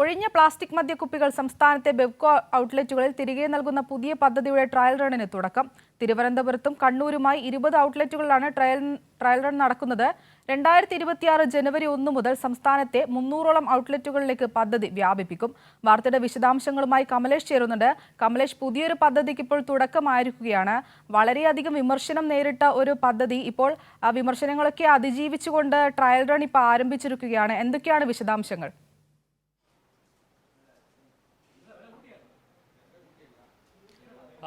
ഒഴിഞ്ഞ പ്ലാസ്റ്റിക് മദ്യക്കുപ്പികൾ സംസ്ഥാനത്തെ ബെവ്കോ ഔട്ട്ലെറ്റുകളിൽ തിരികെ നൽകുന്ന പുതിയ പദ്ധതിയുടെ ട്രയൽ റണ്ണിന് തുടക്കം. തിരുവനന്തപുരത്തും കണ്ണൂരുമായി ഇരുപത് ഔട്ട്ലെറ്റുകളിലാണ് ട്രയൽ ട്രയൽ റൺ നടക്കുന്നത്. രണ്ടായിരത്തി ഇരുപത്തിയാറ് ജനുവരി ഒന്ന് മുതൽ സംസ്ഥാനത്തെ മുന്നൂറോളം ഔട്ട്ലെറ്റുകളിലേക്ക് പദ്ധതി വ്യാപിപ്പിക്കും. വാർത്തയുടെ വിശദാംശങ്ങളുമായി കമലേഷ് ചേരുന്നുണ്ട്. കമലേഷ് പുതിയൊരു പദ്ധതിക്ക് ഇപ്പോൾ തുടക്കമായിരിക്കുകയാണ്. വളരെയധികം വിമർശനം നേരിട്ട ഒരു പദ്ധതി ഇപ്പോൾ വിമർശനങ്ങളൊക്കെ അതിജീവിച്ചുകൊണ്ട് ട്രയൽ റൺ ഇപ്പോൾ ആരംഭിച്ചിരിക്കുകയാണ്. എന്തൊക്കെയാണ് വിശദാംശങ്ങൾ?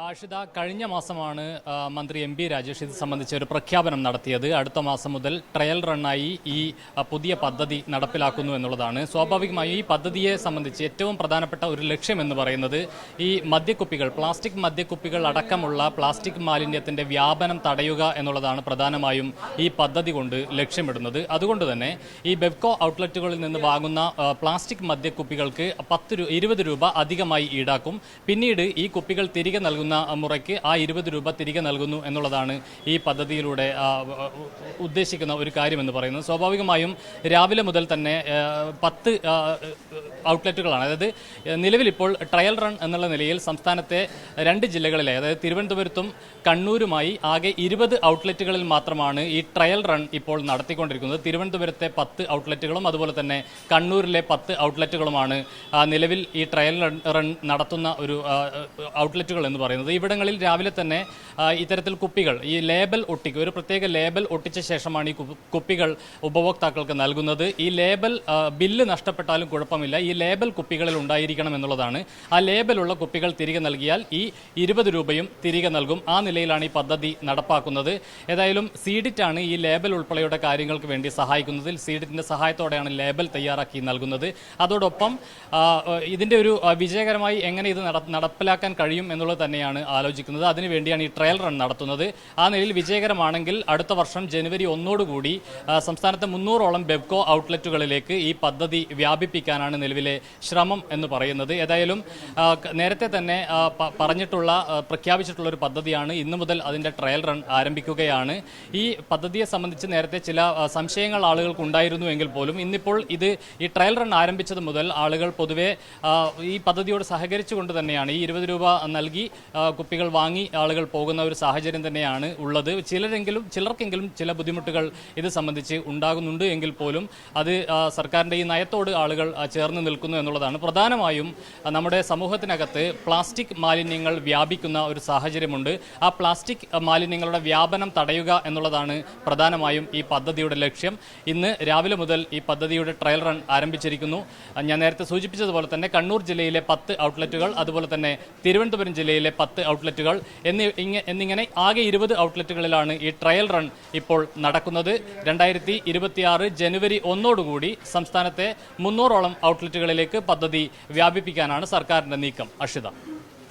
ആഷിത കഴിഞ്ഞ മാസമാണ് മന്ത്രി എം പി രാജേഷ് ഇത് സംബന്ധിച്ച് ഒരു പ്രഖ്യാപനം നടത്തിയത്. അടുത്ത മാസം മുതൽ ട്രയൽ റണ്ണായി ഈ പുതിയ പദ്ധതി നടപ്പിലാക്കുന്നു എന്നുള്ളതാണ്. സ്വാഭാവികമായും ഈ പദ്ധതിയെ സംബന്ധിച്ച് ഏറ്റവും പ്രധാനപ്പെട്ട ഒരു ലക്ഷ്യം എന്ന് പറയുന്നത് ഈ മദ്യക്കുപ്പികൾ പ്ലാസ്റ്റിക് മദ്യക്കുപ്പികൾ അടക്കമുള്ള പ്ലാസ്റ്റിക് മാലിന്യത്തിന്റെ വ്യാപനം തടയുക എന്നുള്ളതാണ് പ്രധാനമായും ഈ പദ്ധതി കൊണ്ട് ലക്ഷ്യമിടുന്നത്. അതുകൊണ്ട് തന്നെ ഈ ബെബ്കോ ഔട്ട്ലെറ്റുകളിൽ നിന്ന് വാങ്ങുന്ന പ്ലാസ്റ്റിക് മദ്യക്കുപ്പികൾക്ക് പത്ത് രൂപ ഇരുപത് രൂപ അധികമായി ഈടാക്കും. പിന്നീട് ഈ കുപ്പികൾ തിരികെ നൽകുന്ന മുറയ്ക്ക് ആ ഇരുപത് രൂപ തിരികെ നൽകുന്നു എന്നുള്ളതാണ് ഈ പദ്ധതിയിലൂടെ ഉദ്ദേശിക്കുന്ന ഒരു കാര്യമെന്ന് പറയുന്നത്. സ്വാഭാവികമായും രാവിലെ മുതൽ തന്നെ പത്ത് ഔട്ട്ലെറ്റുകളാണ്. അതായത് നിലവിലിപ്പോൾ ട്രയൽ റൺ എന്നുള്ള നിലയിൽ സംസ്ഥാനത്തെ രണ്ട് ജില്ലകളിലെ അതായത് തിരുവനന്തപുരത്തും കണ്ണൂരുമായി ആകെ ഇരുപത് ഔട്ട്ലെറ്റുകളിൽ മാത്രമാണ് ഈ ട്രയൽ റൺ ഇപ്പോൾ നടത്തിക്കൊണ്ടിരിക്കുന്നത്. തിരുവനന്തപുരത്തെ പത്ത് ഔട്ട്ലെറ്റുകളും അതുപോലെ തന്നെ കണ്ണൂരിലെ പത്ത് ഔട്ട്ലെറ്റുകളുമാണ് നിലവിൽ ഈ ട്രയൽ റൺ നടത്തുന്ന ഒരു ഔട്ട്ലെറ്റുകൾ എന്ന് പറയുന്നത്. ഇവിടങ്ങളിൽ രാവിലെ തന്നെ ഇത്തരത്തിൽ കുപ്പികൾ ഈ ലേബൽ ഒട്ടിക്കുക ഒരു പ്രത്യേക ലേബൽ ഒട്ടിച്ച ശേഷമാണ് ഈ കുപ്പികൾ ഉപഭോക്താക്കൾക്ക് നൽകുന്നത്. ഈ ലേബൽ ബില്ല് നഷ്ടപ്പെട്ടാലും കുഴപ്പമില്ല. ലേബൽ കുപ്പികളിൽ ഉണ്ടായിരിക്കണം എന്നുള്ളതാണ്. ആ ലേബലുള്ള കുപ്പികൾ തിരികെ നൽകിയാൽ ഈ ഇരുപത് രൂപയും തിരികെ നൽകും. ആ നിലയിലാണ് ഈ പദ്ധതി നടപ്പാക്കുന്നത്. ഏതായാലും സീഡിറ്റ് ആണ് ഈ ലേബൽ ഉൾപ്പെടെയുള്ള കാര്യങ്ങൾക്ക് വേണ്ടി സഹായിക്കുന്നതിൽ സീഡിറ്റിന്റെ സഹായത്തോടെയാണ് ലേബൽ തയ്യാറാക്കി നൽകുന്നത്. അതോടൊപ്പം ഇതിന്റെ ഒരു വിജയകരമായി എങ്ങനെ ഇത് നടപ്പിലാക്കാൻ കഴിയും എന്നുള്ളത് തന്നെയാണ് ആലോചിക്കുന്നത്. അതിനുവേണ്ടിയാണ് ഈ ട്രയൽ റൺ നടത്തുന്നത്. ആ നിലയിൽ വിജയകരമാണെങ്കിൽ അടുത്ത വർഷം ജനുവരി ഒന്നോടുകൂടി സംസ്ഥാനത്തെ മുന്നൂറോളം ബെബ്കോ ഔട്ട്ലെറ്റുകളിലേക്ക് ഈ പദ്ധതി വ്യാപിപ്പിക്കാനാണ് നിലവിലെ ശ്രമം എന്ന് പറയുന്നത്. ഏതായാലും നേരത്തെ തന്നെ പറഞ്ഞിട്ടുള്ള പ്രഖ്യാപിച്ചിട്ടുള്ള ഒരു പദ്ധതിയാണ്. ഇന്നു മുതൽ അതിന്റെ ട്രയൽ റൺ ആരംഭിക്കുകയാണ്. ഈ പദ്ധതിയെ സംബന്ധിച്ച് നേരത്തെ ചില സംശയങ്ങൾ ആളുകൾക്ക് ഉണ്ടായിരുന്നു എങ്കിൽ പോലും ഇന്നിപ്പോൾ ഇത് ഈ ട്രയൽ റൺ ആരംഭിച്ചത് മുതൽ ആളുകൾ പൊതുവെ ഈ പദ്ധതിയോട് സഹകരിച്ചുകൊണ്ട് തന്നെയാണ്. ഈ ഇരുപത് രൂപ നൽകി കുപ്പികൾ വാങ്ങി ആളുകൾ പോകുന്ന ഒരു സാഹചര്യം തന്നെയാണ് ഉള്ളത്. ചിലരെങ്കിലും ചിലർക്കെങ്കിലും ചില ബുദ്ധിമുട്ടുകൾ ഇത് സംബന്ധിച്ച് ഉണ്ടാകുന്നുണ്ട് എങ്കിൽ പോലും അത് സർക്കാരിന്റെ ഈ നയത്തോട് ആളുകൾ ചേർന്ന് നിൽക്കുന്നു എന്നുള്ളതാണ്. പ്രധാനമായും നമ്മുടെ സമൂഹത്തിനകത്ത് പ്ലാസ്റ്റിക് മാലിന്യങ്ങൾ വ്യാപിക്കുന്ന ഒരു സാഹചര്യമുണ്ട്. ആ പ്ലാസ്റ്റിക് മാലിന്യങ്ങളുടെ വ്യാപനം തടയുക എന്നുള്ളതാണ് പ്രധാനമായും ഈ പദ്ധതിയുടെ ലക്ഷ്യം. ഇന്ന് രാവിലെ മുതൽ ഈ പദ്ധതിയുടെ ട്രയൽ റൺ ആരംഭിച്ചിരിക്കുന്നു. ഞാൻ നേരത്തെ സൂചിപ്പിച്ചതുപോലെ തന്നെ കണ്ണൂർ ജില്ലയിലെ പത്ത് ഔട്ട്ലെറ്റുകൾ അതുപോലെ തന്നെ തിരുവനന്തപുരം ജില്ലയിലെ പത്ത് ഔട്ട്ലെറ്റുകൾ എന്നി എന്നിങ്ങനെ ആകെ ഇരുപത് ഔട്ട്ലെറ്റുകളിലാണ് ഈ ട്രയൽ റൺ ഇപ്പോൾ നടക്കുന്നത്. രണ്ടായിരത്തി ജനുവരി ഒന്നോടുകൂടി സംസ്ഥാനത്തെ മുന്നൂറോളം ഔട്ട്ലെറ്റുകളിലേക്ക് പദ്ധതി വ്യാപിപ്പിക്കാനാണ് സർക്കാരിന്റെ നീക്കം. അഷിത